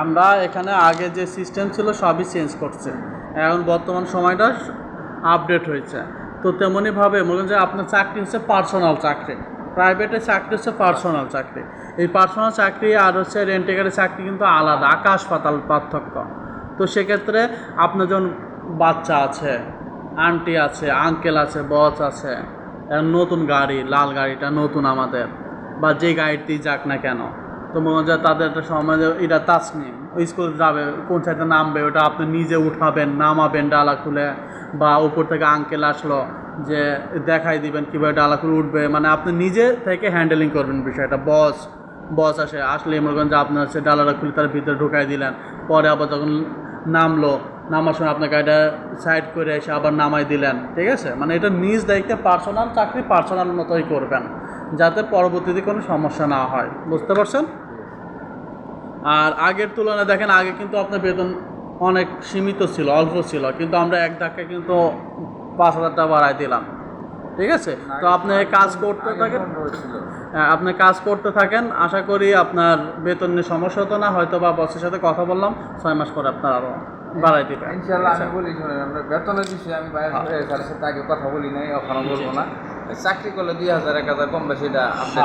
আমরা এখানে আগে যে সিস্টেম ছিল সবই চেঞ্জ করছে। এখন বর্তমান সময়টা আপডেট হয়েছে। তো তেমনইভাবে মনে যে আপনার চাকরি হচ্ছে পার্সোনাল চাকরি। প্রাইভেটের চাকরি হচ্ছে পার্সোনাল চাকরি। এই পার্সোনাল চাকরি আর হচ্ছে রেন্টেকারের চাকরি কিন্তু আলাদা, আকাশ পাতাল পার্থক্য। তো সেক্ষেত্রে আপনার যখন বাচ্চা আছে আন্টি আছে আঙ্কেল আছে বস আছে নতুন গাড়ি, লাল গাড়িটা নতুন আমাদের, বা যে গাড়িতেই যাক না কেন। তো মনে হয় তাদের একটা সময় যে এটা তাসনিম ওই স্কুল যাবে, কোন সাইডে নামবে, ওটা আপনি নিজে উঠাবেন, নামাবেন ডালা খুলে, বা উপর থেকে আঙ্কেল আসলো যে দেখাই দিবেন কীভাবে ডালা খুলে উঠবে। মানে আপনি নিজে থেকে হ্যান্ডেলিং করবেন বিষয়টা। বস বস আসে আসলে মনে করেন যে আপনার হচ্ছে ডালাটা খুলে তার ভিতরে ঢুকাই দিলেন। পরে আবার যখন নামলো, নামার সময় আপনাকে এটা সাইড করে এসে আবার নামাই দিলেন। ঠিক আছে? মানে এটা নিজ দায়িত্বে পার্সোনাল চাকরি পার্সোনাল মতোই করবেন, যাতে পরবর্তীতে কোনো সমস্যা না হয়। বুঝতে পারছেন? আর আগের তুলনায় দেখেন আগে কিন্তু আপনার বেতন অনেক সীমিত ছিল অল্প ছিল কিন্তু আমরা এক ধাক্কায় কিন্তু পাঁচ হাজার টাকা বাড়াই দিলাম। ঠিক আছে? তো আপনি কাজ করতে থাকেন হ্যাঁ, আপনি কাজ করতে থাকেন আশা করি আপনার বেতন নিয়ে সমস্যা হতো না হয়তো বা বসের সাথে কথা বললাম ছয় মাস পরে আপনার আরও বাড়াই দিবেন। ইনশাল্লাহ আমি বলি শুনেন আমরা বেতনের বিষয়ে আমি বাইরে স্যারের সাথে আগে কথা বলি নাই ওখানে বলব না। চাকরি করলে দুই হাজার এক হাজার কম বেশি এটা আপনার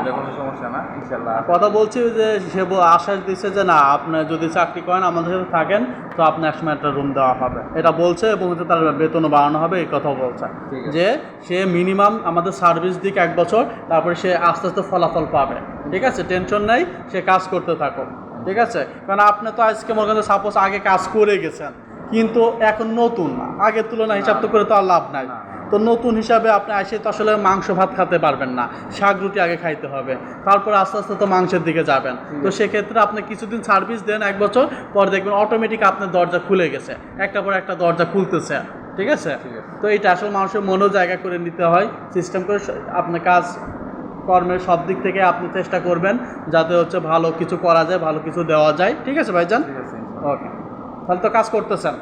এটা কোনো সমস্যা না ইনশাল্লাহ কথা বলছি যে সে আশ্বাস দিচ্ছে যে না আপনি যদি চাকরি করেন আমাদের সাথে থাকেন তো আপনি একসময় একটা রুম দেওয়া হবে। এটা বলছে এবং হচ্ছে তার বেতনও বাড়ানো হবে এই কথা বলছে। যে সে মিনিমাম আমাদের সার্ভিস দিক এক বছর তারপরে সে আস্তে আস্তে ফলাফল পাবে। ঠিক আছে? টেনশন নেই সে কাজ করতে থাকো ঠিক আছে? কারণ আপনি তো আজকে মনে করেন সাপোজ আগে কাজ করে গেছেন কিন্তু এখন নতুন না। আগের তুলনায় হিসাব তো করে তো আর লাভ নাই। তো নতুন হিসাবে আপনি এসে তো আসলে মাংস ভাত খেতে পারবেন না। শাক রুটি আগে খাইতে হবে। তারপর আস্তে আস্তে তো মাংসের দিকে যাবেন। তো সেক্ষেত্রে আপনি কিছুদিন সার্ভিস দেন এক বছর পর দেখবেন অটোমেটিক আপনার দরজা খুলে গেছে। একটা পর একটা দরজা খুলতেছে। ঠিক আছে? তো এটা আসলে মানুষের মনও জায়গা করে নিতে হয়। সিস্টেম করে আপনার কাজ কর্মের সব দিক থেকে আপনি চেষ্টা করবেন যাতে হচ্ছে ভালো কিছু করা যায় ভালো কিছু দেওয়া যায়। ঠিক আছে ভাইজান? ওকে তাহলে তো কাজ করতেছেন।